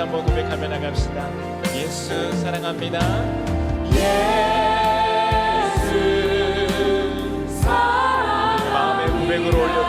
다시 한번 고백하며 나갑시다. 예수 사랑합니다. 예수 사랑합니다. 마음의 고백으로 올려.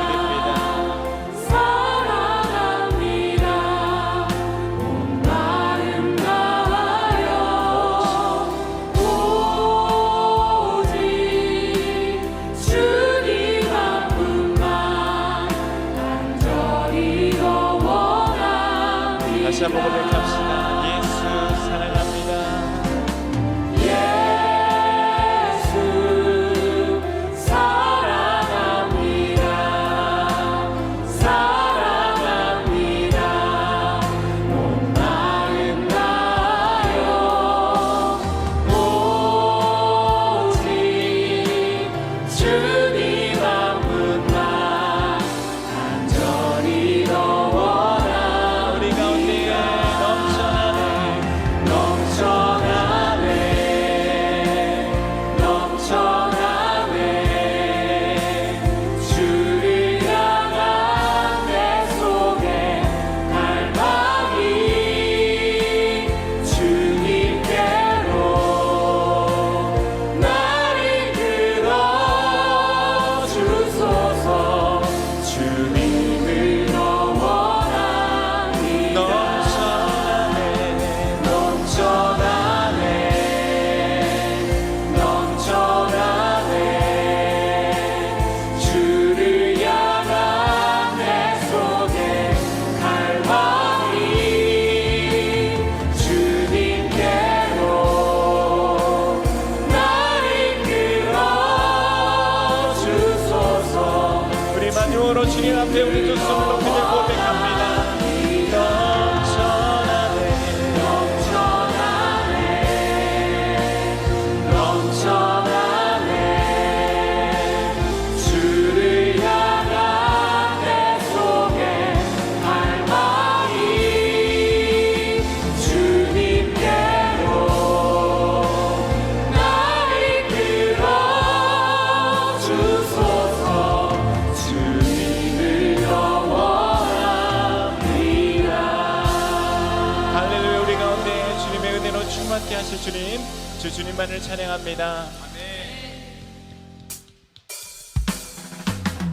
주님만을 찬양합니다.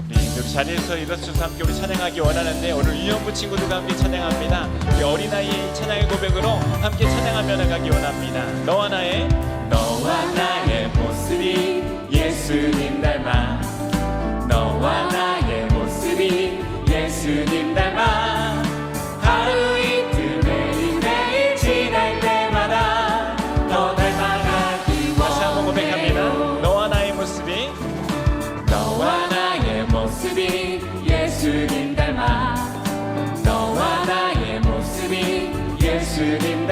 네, 그 자리에서 일어서서 함께 우리 찬양하기 원하는데 오늘 유년부 친구들과 함께 찬양합니다. 어린아이의 찬양의 고백으로 함께 찬양하며 나가기 원합니다. 너와 나의 너와 나의 예수님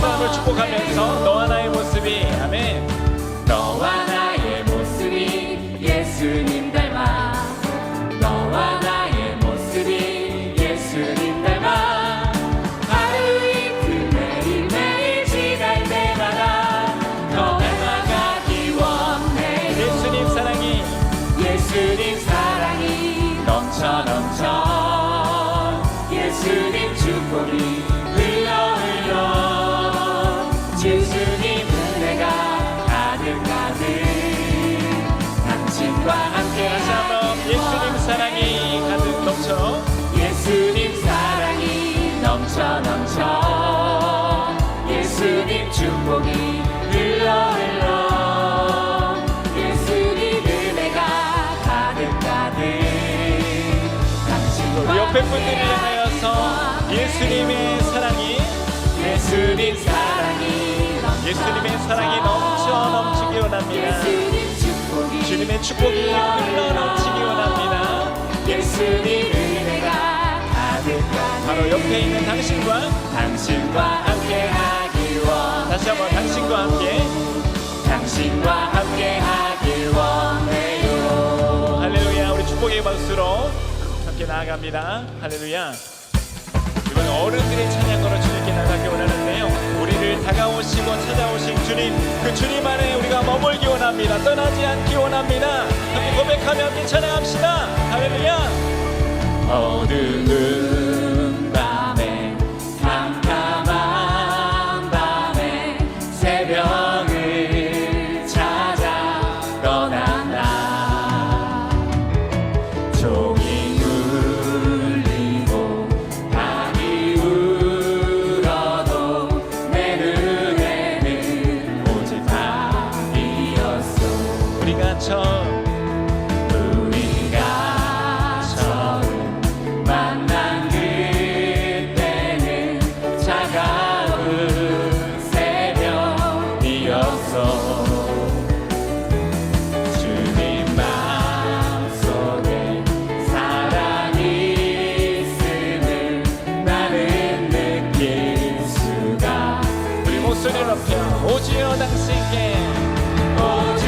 닮아가 우리 옆에 사람을 축복하면서 너와 나 당신과 함께 다시 한번 예수님 사랑이 가득 넘쳐. 예수님 사랑이 넘쳐 넘쳐. 예수님 축복이 흘러 흘러. 예수님 은혜가 가득 가득. 당신과 우리 옆에 분들을 함께 향하여서 예수님의 사랑이 예수님 사랑이 넘쳐. 예수님의 사랑이 넘쳐 원합니다. 주님의 축복이 흘러 넘치기 원합니다. 예수님 은혜가 가득 가득 바로 옆에 있는 당신과 당신과 함께하기 원 다시 한번 당신과 함께. 당신과 함께하길 원해요 할렐루야. 우리 축복의 박수로 함께 나아갑니다. 할렐루야. 이번 어른들의 찬양으로 주님께 나가기 원하는데 요 우리를 다가오시고 찾아오신 주님 그 주님 안에 우리가 머물기 원합니다. 떠나지 않기 원합니다. 함께 고백하며 함께 찬양합시다. 할렐루야. 어두운 밤에 캄캄한 밤에 새벽을 찾아 떠난다. 종이 오지어 당신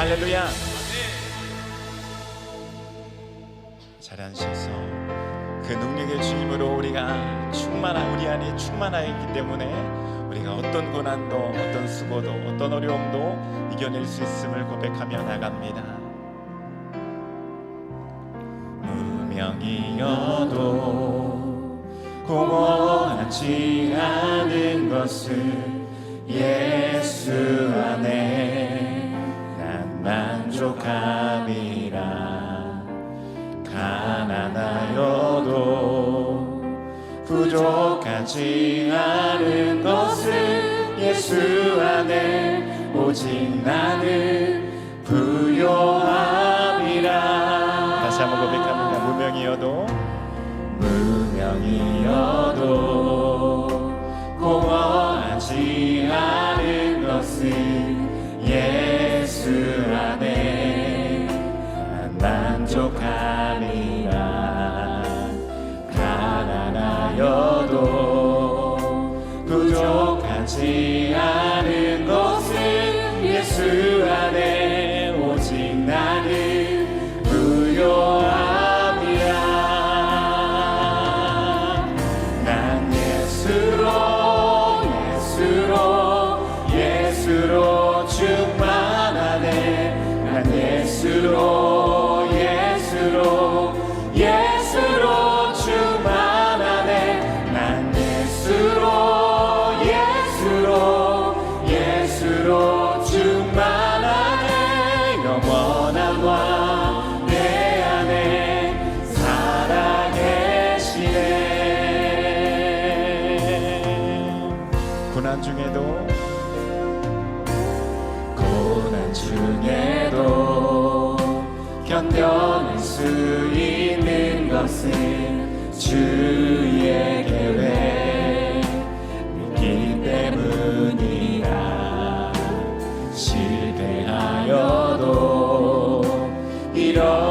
할렐루야. 자리 앉으셔서 그 능력의 주임으로 우리가 충만한 우리 안에 충만하여 있기 때문에 우리가 어떤 고난도 어떤 수고도 어떤 어려움도 이겨낼 수 있음을 고백하며 나갑니다. 무명이어도 공허하지 않은 것을 예수 안에 부족하지 않은 것은 예수 안에 오직 나는 부요함이라. 다시 한번 고백합니다. 무명이어도. 무명이여 영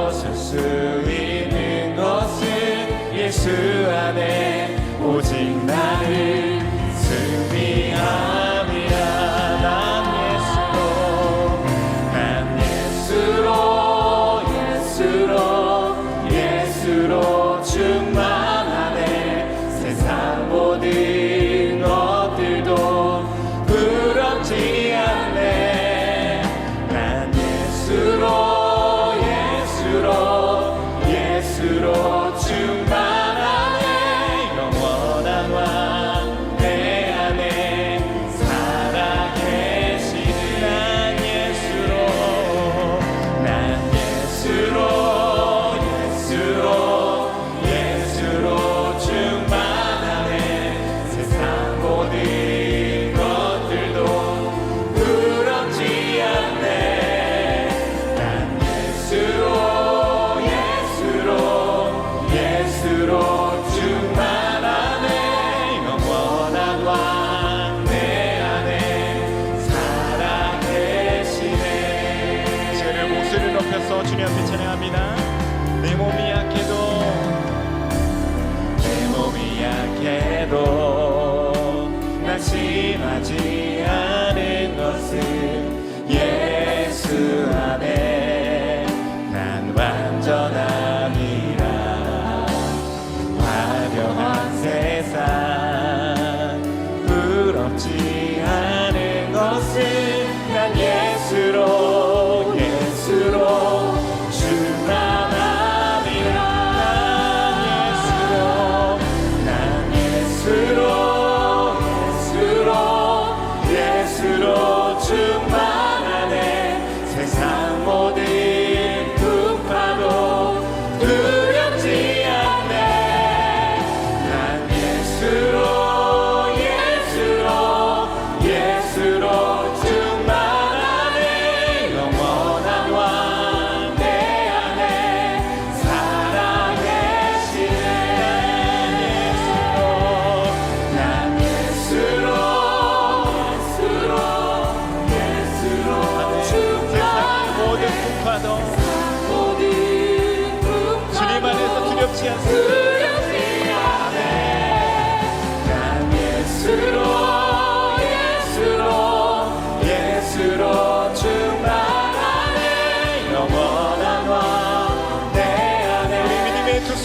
벗을 수 있는 것은 예수 안에 오직 나를 승리하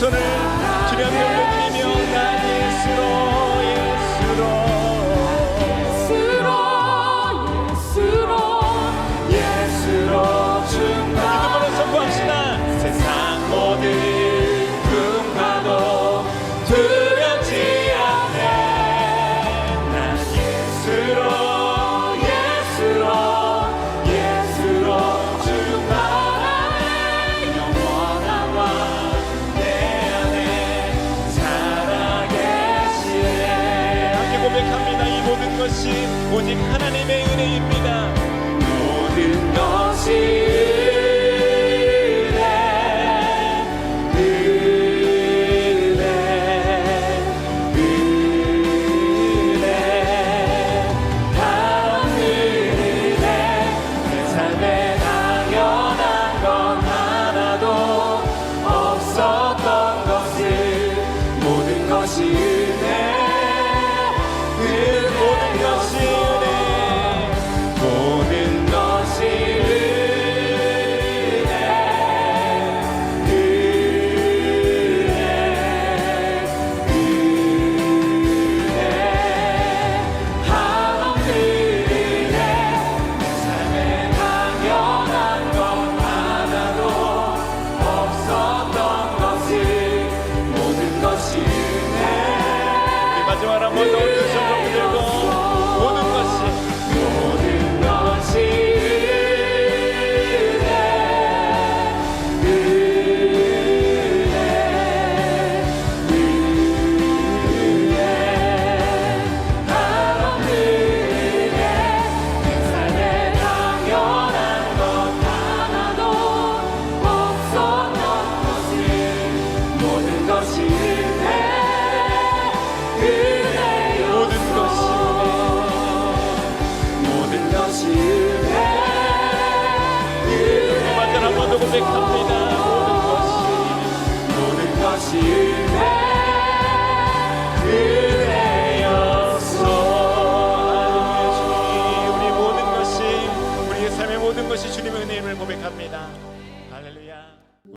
시선을 주님 올려드리며 나 예수로 오직 하나님의 은혜입니다. 모든 것이